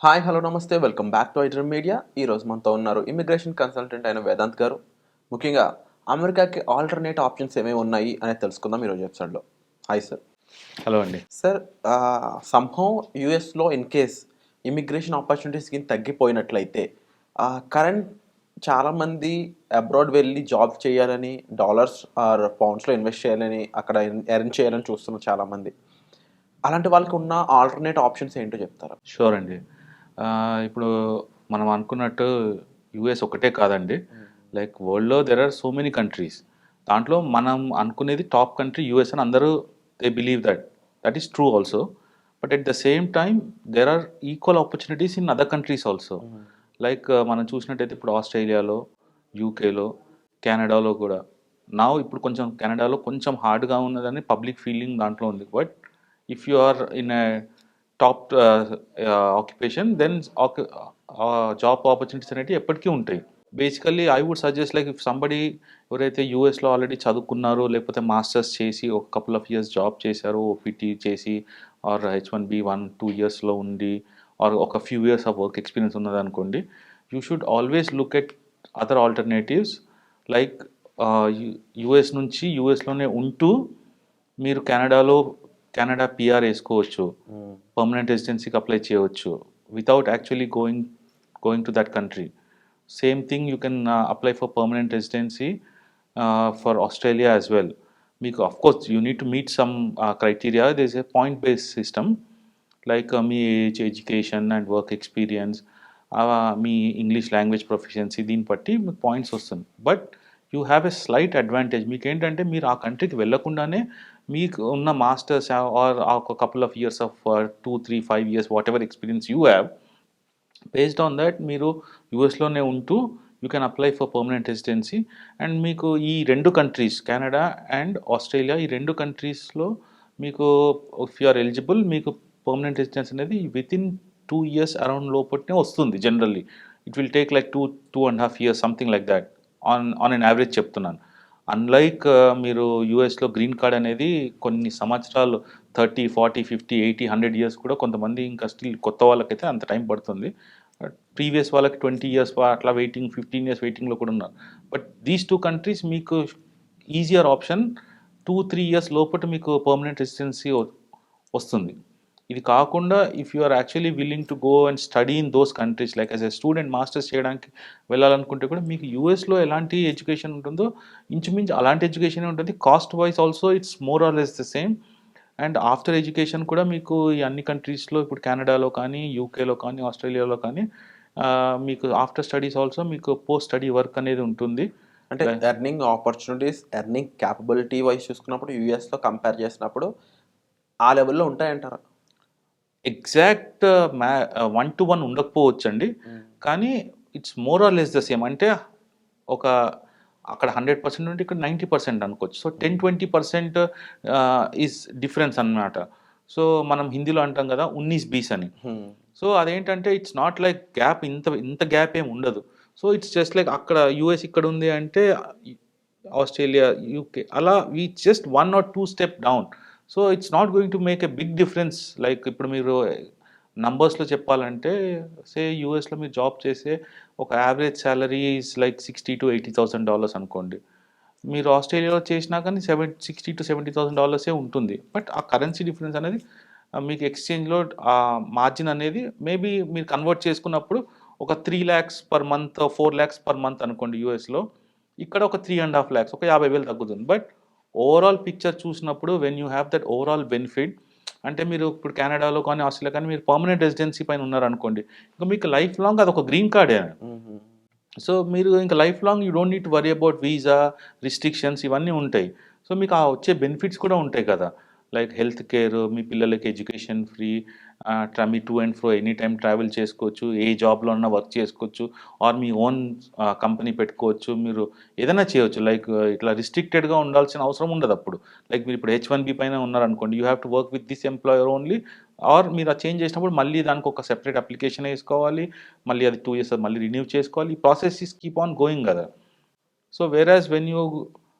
Hi hello నమస్తే. Welcome back to ఐటర్ media. ఈ రోజు మనతో ఉన్నారు ఇమిగ్రేషన్ కన్సల్టెంట్ అయిన వేదాంత్ గారు. ముఖ్యంగా అమెరికాకి ఆల్టర్నేట్ ఆప్షన్స్ ఏమేమి ఉన్నాయి అనేది తెలుసుకుందాం ఈరోజు ఎపిసోడ్లో. హాయ్ సార్ హలో అండి. సార్ సంహవ్ యూఎస్లో ఇన్ కేస్ ఇమిగ్రేషన్ ఆపర్చునిటీస్ కింద తగ్గిపోయినట్లయితే కరెంట్ చాలామంది అబ్రాడ్ వెళ్ళి జాబ్ చేయాలని డాలర్స్ ఆర్ పౌండ్స్లో ఇన్వెస్ట్ చేయాలని అక్కడ ఎర్న్ చేయాలని చూస్తున్నారు చాలామంది. అలాంటి వాళ్ళకి ఉన్న ఆల్టర్నేట్ ఆప్షన్స్ ఏంటో చెప్తారా? షూర్ అండి. ఇప్పుడు మనం అనుకున్నట్టు యుఎస్ ఒకటే కాదండి. లైక్ వరల్డ్లో there are so many countries దాంట్లో మనం అనుకునేది టాప్ కంట్రీ యుఎస్ అని అందరూ they believe that that is true also but at the same time there are equal opportunities in other countries also like మనం చూసినట్టయితే ఇప్పుడు ఆస్ట్రేలియాలో యూకేలో కెనడాలో కూడా. నా ఇప్పుడు కొంచెం కెనడాలో కొంచెం హార్డ్గా ఉన్నదని పబ్లిక్ ఫీలింగ్ దాంట్లో ఉంది. But if are are in top occupation then job opportunities అనేవి ఎప్పటికీ ఉంటాయి. Basically I would suggest like if somebody ఎవరైతే యూఎస్లో ఆల్రెడీ చదువుకున్నారో లేకపోతే మాస్టర్స్ చేసి ఒక కపుల్ ఆఫ్ ఇయర్స్ జాబ్ చేశారో ఓపీటీ చేసి or H one B one two ఇయర్స్లో ఉండి ఆర్ ఒక few years of work experience ఉన్నదనుకోండి you should always look at other alternatives like US నుంచి యుఎస్లోనే ఉంటూ మీరు కెనడాలో కెనడా పిఆర్ వేసుకోవచ్చు. పర్మనెంట్ రెసిడెన్సీకి అప్లై చేయవచ్చు. Without actually going going to that country same thing you can apply for permanent residency for Australia as well మీకు of course you need to meet some criteria this a point based system like me age education and work experience me English language proficiency దీన్ని బట్టి మీకు points వస్తుంది. But you have a slight advantage మీకు ఏంటంటే మీరు ఆ కంట్రీకి వెళ్ళకుండానే మీకు ఉన్న మాస్టర్స్ ఆర్ ఒక couple of years of two three five years whatever experience you have based on that మీరు యూఎస్లోనే ఉంటూ you can apply for permanent residency and మీకు ఈ రెండు కంట్రీస్ కెనడా అండ్ ఆస్ట్రేలియా ఈ రెండు కంట్రీస్లో మీకు ఇఫ్ యు ఆర్ ఎలిజిబుల్ మీకు పర్మనెంట్ రెసిడెన్స్ అనేది within two years around లోపట్నే వస్తుంది generally it will take like two two and half years something like that on on on average చెప్తున్నాను. Unlike uh, మీరు యూఎస్లో గ్రీన్ కార్డ్ అనేది కొన్ని సంవత్సరాలు thirty forty fifty eighty hundred years కూడా కొంతమంది ఇంకా స్టిల్ కొత్త వాళ్ళకైతే అంత టైం పడుతుంది. Uh, ప్రీవియస్ వాళ్ళకి ట్వంటీ ఇయర్స్ అట్లా వెయిటింగ్ ఫిఫ్టీన్ ఇయర్స్ వెయిటింగ్లో కూడా ఉన్నారు. బట్ దీస్ టూ కంట్రీస్ మీకు easier option two three years లోపల మీకు పర్మనెంట్ రెసిడెన్సీ వస్తుంది. ఇది కాకుండా if you are actually willing to go and study in those countries like as a student masters చేయడానికి వెళ్ళాలనుకుంటే కూడా మీకు యూఎస్లో ఎలాంటి ఎడ్యుకేషన్ ఉంటుందో ఇంచుమించు అలాంటి ఎడ్యుకేషన్ ఉంటుంది. Cost wise also it's more or less the same and after education కూడా మీకు ఈ అన్ని కంట్రీస్లో ఇప్పుడు కెనడాలో కానీ యూకేలో కానీ ఆస్ట్రేలియాలో కానీ మీకు ఆఫ్టర్ స్టడీస్ ఆల్సో మీకు పోస్ట్ స్టడీ వర్క్ అనేది ఉంటుంది. అంటే earning opportunities earning capability wise చూసుకున్నప్పుడు యూఎస్లో కంపేర్ చేసినప్పుడు ఆ లెవెల్లో ఉంటాయంటారా? ఎగ్జాక్ట్ మ్యా వన్ టు వన్ ఉండకపోవచ్చు అండి కానీ it's more or less the same. అంటే ఒక అక్కడ హండ్రెడ్ పర్సెంట్ ఉంటే ఇక్కడ నైంటీ పర్సెంట్ అనుకోవచ్చు. So ten twenty percent is difference అన్నమాట. సో మనం హిందీలో అంటాం కదా ఉన్నీస్ బీస్ అని. సో అదేంటంటే ఇట్స్ నాట్ లైక్ గ్యాప్ ఇంత ఇంత గ్యాప్ ఏం ఉండదు. సో ఇట్స్ జస్ట్ లైక్ అక్కడ యూఎస్ ఇక్కడ ఉంది అంటే ఆస్ట్రేలియా యూకే అలా we just one or two step down so it's not going to make a big difference. Like ఇప్పుడు మీరు నంబర్స్లో చెప్పాలంటే సే యూఎస్లో మీరు జాబ్ చేసే ఒక average salary is like sixty to eighty thousand dollars అనుకోండి. మీరు ఆస్ట్రేలియాలో చేసినా కానీ seven sixty to seventy thousand డాలర్సే ఉంటుంది. బట్ ఆ కరెన్సీ డిఫరెన్స్ అనేది మీకు ఎక్స్చేంజ్లో ఆ మార్జిన్ అనేది మేబీ మీరు కన్వర్ట్ చేసుకున్నప్పుడు ఒక three lakhs per month four lakhs per month అనుకోండి యూఎస్లో ఇక్కడ ఒక త్రీ అండ్ హాఫ్ ల్యాక్స్ ఒక యాభై వేలు తగ్గుతుంది. బట్ ఓవరాల్ పిక్చర్ చూసినప్పుడు when you have that overall benefit అంటే మీరు ఇప్పుడు కెనడాలో కానీ ఆస్ట్రేలియా కానీ మీరు పర్మనెంట్ రెసిడెన్సీ పైన ఉన్నారనుకోండి ఇంకా మీకు లైఫ్ లాంగ్ అది ఒక గ్రీన్ కార్డే. సో మీరు ఇంకా life long you don't need worry about visa restrictions ఇవన్నీ ఉంటాయి. సో మీకు ఆ వచ్చే బెనిఫిట్స్ కూడా ఉంటాయి కదా. లైక్ హెల్త్ కేర్ మీ పిల్లలకి education free me to and fro any time travel చేసుకోవచ్చు ఏ జాబ్లో ఉన్నా వర్క్ చేసుకోవచ్చు ఆర్ మీ ఓన్ కంపెనీ పెట్టుకోవచ్చు మీరు ఏదైనా చేయవచ్చు లైక్ ఇట్లా రిస్ట్రిక్టెడ్గా ఉండాల్సిన అవసరం ఉండదు అప్పుడు. లైక్ మీరు ఇప్పుడు హెచ్ వన్ బి పైన ఉన్నారనుకోండి you have to work with this employer only or మీరు ఆ చేంజ్ చేసినప్పుడు మళ్ళీ దానికి ఒక సెపరేట్ అప్లికేషన్ వేసుకోవాలి మళ్ళీ అది టూ ఇయర్స్ మళ్ళీ రిన్యూ చేసుకోవాలి. ఈ process is keep on going కదా. So whereas when you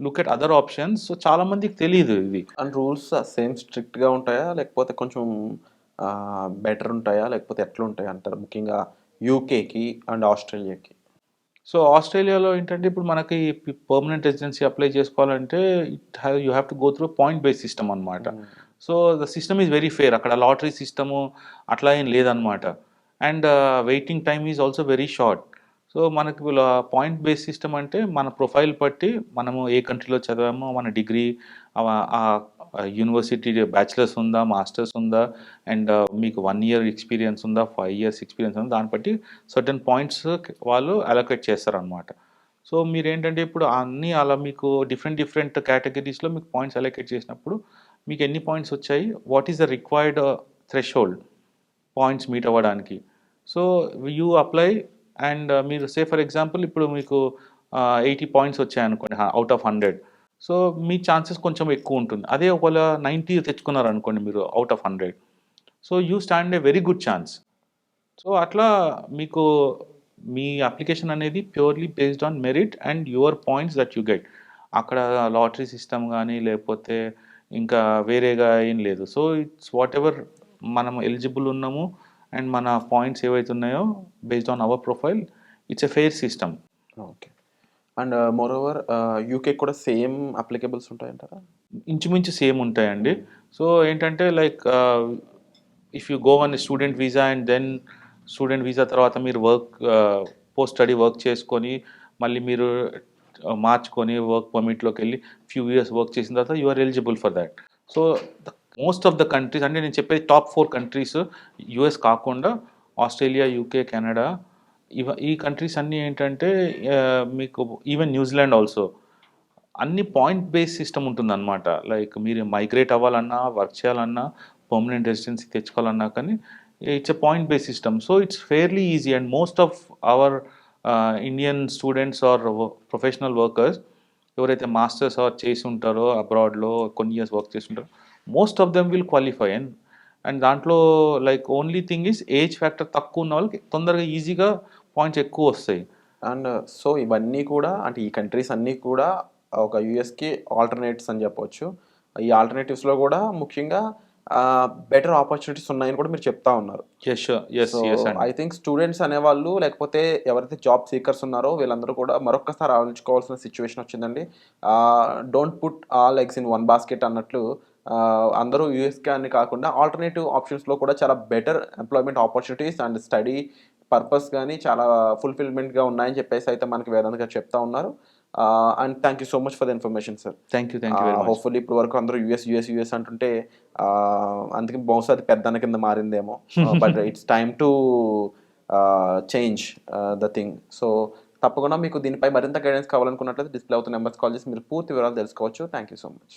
look at other options so చాలా మందికి తెలియదు ఇది. అండ్ రూల్స్ సేమ్ స్ట్రిక్ట్గా ఉంటాయా? లేకపోతే కొంచెం బెటర్ ఉంటాయా? లేకపోతే ఎట్లా ఉంటాయా అంటారు? ముఖ్యంగా యూకేకి అండ్ ఆస్ట్రేలియాకి సో ఆస్ట్రేలియాలో ఏంటంటే ఇప్పుడు మనకి పర్మనెంట్ రెసిడెన్సీ అప్లై చేసుకోవాలంటే it have you have to go through point base system అనమాట so the system is very fair అక్కడ లాటరీ సిస్టము అట్లా ఏం లేదనమాట and waiting time is also very short so మనకి పాయింట్ బేస్ సిస్టమ్ అంటే మన profile బట్టి మనము ఏ కంట్రీలో చదివామో మన డిగ్రీ యూనివర్సిటీ బ్యాచిలర్స్ ఉందా మాస్టర్స్ ఉందా అండ్ మీకు వన్ ఇయర్ ఎక్స్పీరియన్స్ ఉందా ఫైవ్ ఇయర్స్ ఎక్స్పీరియన్స్ ఉందా దాన్ని బట్టి సర్టన్ పాయింట్స్ వాళ్ళు అలొకేట్ చేస్తారనమాట సో మీరు ఏంటంటే ఇప్పుడు అన్నీ అలా మీకు డిఫరెంట్ డిఫరెంట్ కేటగిరీస్లో మీకు పాయింట్స్ అలొకేట్ చేసినప్పుడు మీకు ఎన్ని పాయింట్స్ వచ్చాయి? What is the required threshold points meet అవ్వడానికి? సో యూ అప్లై అండ్ మీరు సే ఫర్ ఎగ్జాంపుల్ ఇప్పుడు మీకు ఎయిటీ పాయింట్స్ వచ్చాయి అనుకోండి అవుట్ ఆఫ్ హండ్రెడ్ సో మీ ఛాన్సెస్ కొంచెం ఎక్కువ ఉంటుంది. అదే ఒకవేళ నైంటీ తెచ్చుకున్నారు అనుకోండి మీరు out of hundred so you stand a very good chance so అట్లా మీకు మీ అప్లికేషన్ అనేది purely based on merit and your points that you get అక్కడ లాటరీ సిస్టమ్ కానీ లేకపోతే ఇంకా వేరేగా ఏం లేదు. సో ఇట్స్ వాట్ ఎవర్ మనం ఎలిజిబుల్ ఉన్నాము అండ్ మన పాయింట్స్ ఏవైతే ఉన్నాయో based on our profile it's a fair system okay and moreover UK కూడా సేమ్ అప్లికేబుల్స్ ఉంటాయంటారా? ఇంచుమించు సేమ్ ఉంటాయండి. సో ఏంటంటే like if you go one student visa and then student visa తర్వాత మీరు వర్క్ పోస్ట్ స్టడీ వర్క్ చేసుకొని మళ్ళీ మీరు uh, మార్చుకొని వర్క్ పర్మిట్లోకి వెళ్ళి ఫ్యూ ఇయర్స్ వర్క్ చేసిన తర్వాత you are eligible for that so most of the countries అంటే నేను చెప్పేది టాప్ ఫోర్ కంట్రీస్ యుఎస్ కాకుండా ఆస్ట్రేలియా యూకే కెనడా ఇవ ఈ కంట్రీస్ అన్నీ ఏంటంటే మీకు ఈవెన్ న్యూజిలాండ్ ఆల్సో అన్ని పాయింట్ బేస్ సిస్టమ్ ఉంటుందన్నమాట. లైక్ మీరు మైగ్రేట్ అవ్వాలన్నా వర్క్ చేయాలన్నా పర్మనెంట్ రెసిడెన్సీ తెచ్చుకోవాలన్నా కానీ it's a point base system so it's fairly easy and most of our Indian students or professional workers ఎవరైతే మాస్టర్స్ ఆర్ చేసి ఉంటారో అబ్రాడ్లో కొన్ని ఇయర్స్ వర్క్ చేసి ఉంటారో most of them will qualify and and దాంట్లో like only thing is age factor తక్కువ ఉన్న వాళ్ళకి తొందరగా ఈజీగా పాయింట్స్ ఎక్కువ వస్తాయి. అండ్ సో ఇవన్నీ కూడా అంటే ఈ కంట్రీస్ అన్నీ కూడా ఒక యూఎస్కి ఆల్టర్నేటివ్స్ అని చెప్పొచ్చు. ఈ ఆల్టర్నేటివ్స్లో కూడా ముఖ్యంగా బెటర్ ఆపర్చునిటీస్ ఉన్నాయని కూడా మీరు చెప్తా ఉన్నారు. ఐ థింక్ స్టూడెంట్స్ అనేవాళ్ళు లేకపోతే ఎవరైతే జాబ్ సీకర్స్ ఉన్నారో వీళ్ళందరూ కూడా మరొకసారి ఆలోచించుకోవాల్సిన సిచ్యువేషన్ వచ్చిందండి. Don't put all eggs in one basket అన్నట్లు అందరూ యూఎస్కే అని కాకుండా ఆల్టర్నేటివ్ ఆప్షన్స్లో కూడా చాలా better employment opportunities and study purpose కానీ చాలా ఫుల్ఫిల్మెంట్గా ఉన్నాయని చెప్పేసి అయితే మనకి వేదాంత్ గారు చెప్తా ఉన్నారు. And thank you so much for the information sir thank you thank you hopefully ఇప్పుడు వరకు అందరూ యూఎస్ యూఎస్ యూఎస్ అంటుంటే అందుకే బహుశా అది పెద్దన కింద మారిందేమో. But it's time to change the thing so తప్పకుండా మీకు దీనిపై మరింత గైడెన్స్ కావాలనుకున్నట్లయితే డిస్ప్లే అవుతున్న నెంబర్స్ కాల్ చేసి మీరు పూర్తి వివరాలు తెలుసుకోవచ్చు. Thank you so much